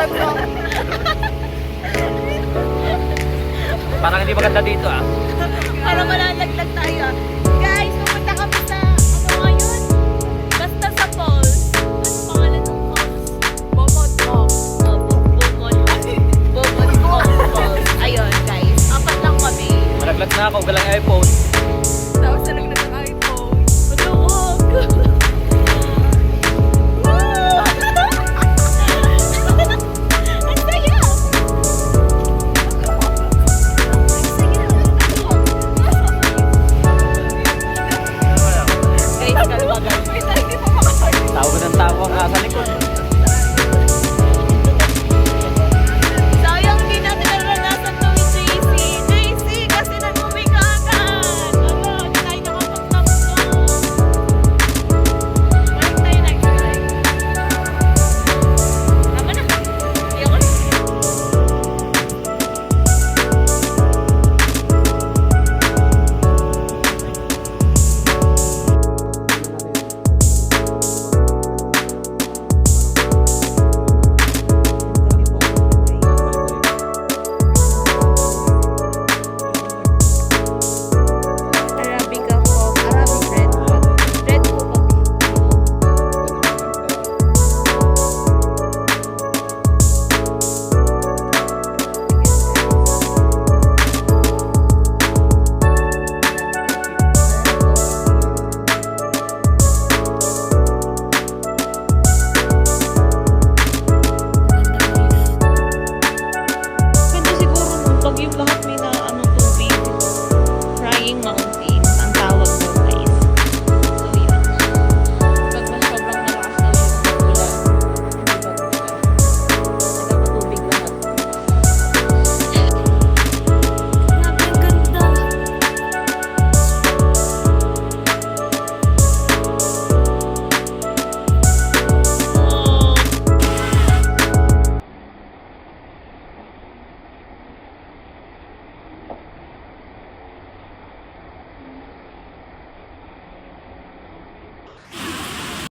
Tatlo. Parang hindi maganda dito ah. Para malalaglag tayo ah. Guys, pupunta kami sa ano ngayon? Basta sa falls. Ano pangalan ng falls? Bomod Falls. Oh, Bomod Bomod Falls. Ayun guys, apat lang kami. Malaglag na ako, galang iPhone.